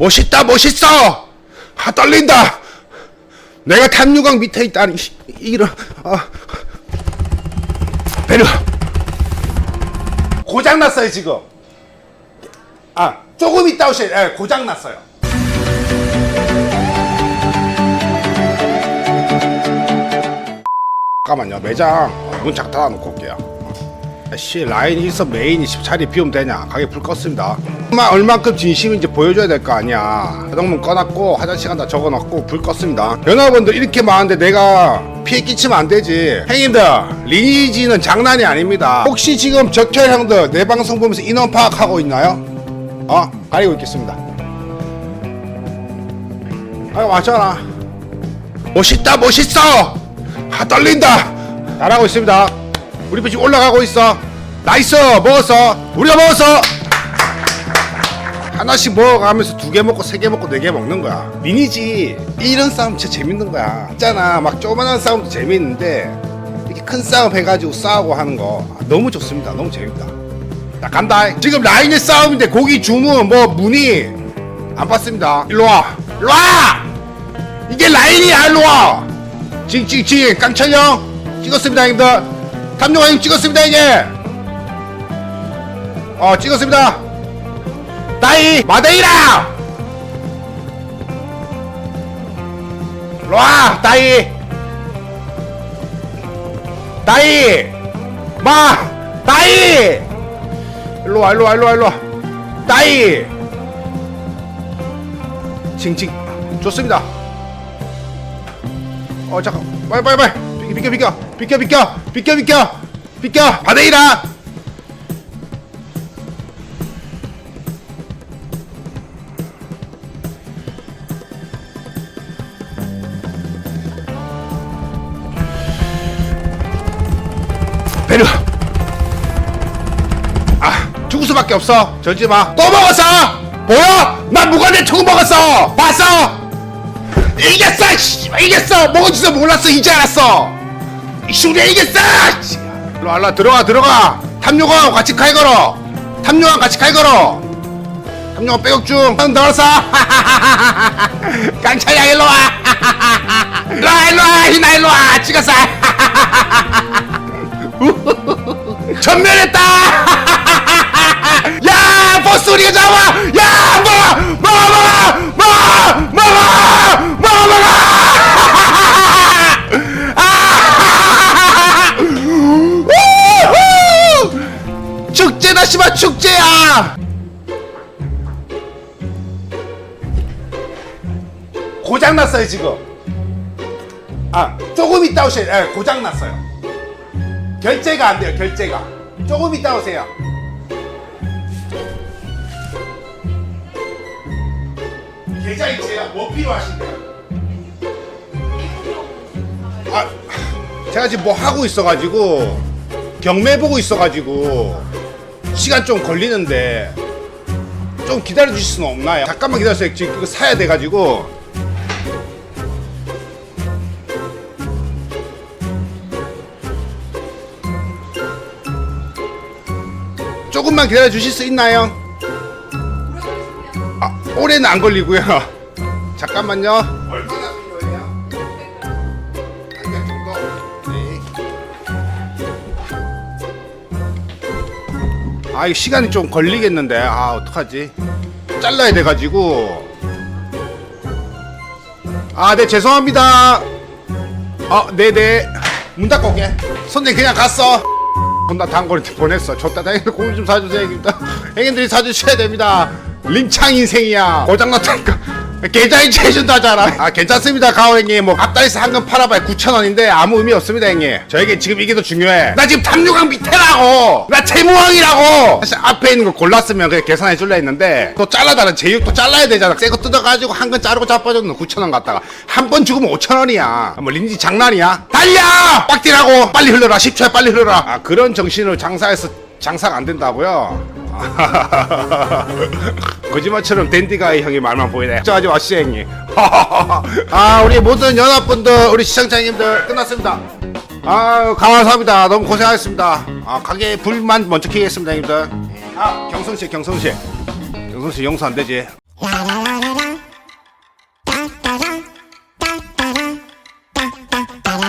멋있다 멋있어! 아 떨린다! 내가 탐유강 밑에 있다니 이- 이런 아. 베르 고장 났어요 지금. 아 조금 있다 오시 예 고장 났어요. 잠깐만요 매장. 문 잠깐 닫아놓고 올게요 씨 라인이 있어 메인이 자리 비우면 되냐? 가게 불 껐습니다. 얼마, 얼만큼 진심인지 보여줘야 될 거 아니야. 자동문 꺼놨고 화장실 간다 적어놨고 불 껐습니다. 여러분들 이렇게 많은데 내가 피해 끼치면 안 되지. 형님들 리니지는 장난이 아닙니다. 혹시 지금 적혈 형들 내 방송 보면서 인원 파악하고 있나요? 어? 가리고 있겠습니다. 아유 맞잖아. 멋있다 멋있어! 아 떨린다! 잘하고 있습니다. 우리 편 지금 올라가고 있어 나이스 먹었어. 우리가 먹었어. 하나씩 먹어가면서 두 개 먹고 세 개 먹고 네 개 먹는 거야. 미니지. 이런 싸움 진짜 재밌는 거야. 있잖아. 막 조그만한 싸움도 재밌는데 이렇게 큰 싸움 해가지고 싸우고 하는 거 너무 좋습니다. 너무 재밌다. 자 간다. 지금 라인의 싸움인데 고기 주문 뭐 문의 안 받습니다. 일로와. 일로와! 이게 라인이야. 일로와. 지금 지금 지금 깡철 형. 찍었습니다 형님들. 탐룡아 형 찍었습니다 이게 어 찍었습니다. 다이 마데이라! 일로와 다이. 다이 마 다이. 일로와 일로와 일로와 일로와. 다이. 칭칭 좋습니다. 어 잠깐. 빨리 빨리 빨리. 비켜 비켜 비켜. 비켜 비켜. 비켜 비켜. 바데이라 수밖에 없어 절지 마 또 먹었어 보여 나 무관에 총 먹었어 봤어 이겼어! 씨, 이겼어! 먹을 줄도 몰랐어 이제 알았어! 이슈리야 이겼어! 씨. 일로 알라 들어가 들어가! 탐욕왕 같이 칼 걸어! 탐욕왕 같이 칼 걸어! 탐욕왕 빼곡 중! 형 넣었어! 깡차야 일로 와! 일로 와 일로 와! 희나 일로 와! 찍었어! 전멸했 우리가 잡아! 야! 먹어! 먹어! 먹어! 먹어! 먹어! 먹어! 먹어! 아! 우후! 축제다 씨발 축제야! 고장 났어요 지금. 아 조금 있다 오세요. 예, 고장 났어요. 결제가 안 돼요 결제가. 조금 있다 오세요. 계좌 이체야 뭐 필요하신데요? 아 제가 지금 뭐 하고 있어가지고 경매 보고 있어가지고 시간 좀 걸리는데 좀 기다려 주실 수는 없나요? 잠깐만 기다려주세요 지금 그거 사야 돼가지고 조금만 기다려 주실 수 있나요? 아, 올해는 안 걸리고요. 잠깐만요. 얼마나 필요해요? 한개 정도. 네. 아, 이 시간이 좀 걸리겠는데. 아, 어떡하지? 잘라야 돼 가지고. 아, 네, 죄송합니다. 어, 네네. 문 닫고 올게. 손님 그냥 갔어. 존나 단거리 보냈어. 줬다. 형님들 고기 좀 사주세요. 형님들이 사주셔야 됩니다. 림창 인생이야. 고장났다니까. 계좌이체 해준다잖아. 아 괜찮습니다 가오 형님. 뭐 앞다리에서 한금 팔아봐야 9천 원인데 아무 의미 없습니다 형님. 저에게 지금 이게 더 중요해. 나 지금 탐유강 밑에라고. 나 채무왕이라고. 사실 앞에 있는 거 골랐으면 그냥 계산해 줄라 했는데 또 잘라다는 제육도 잘라야 되잖아. 새거 뜯어가지고 한근 자르고 자빠졌는 9천 원 갖다가 한 번 죽으면 5천 원이야. 뭐 린지 장난이야? 달려! 빡디라고 빨리 흘러라 10초에 빨리 흘러라. 아 그런 정신으로 장사해서 장사가 안 된다고요? 거짓말처럼 댄디가이 형이 말만 보이네. 저하지 마시죠 형님. 아 우리 모든 연합분들 우리 시청자님들 끝났습니다. 아 감사합니다. 너무 고생하셨습니다. 아 가게 불만 먼저 켜겠습니다 형님들. 아 경성씨 경성씨 경성씨 용서 안 되지.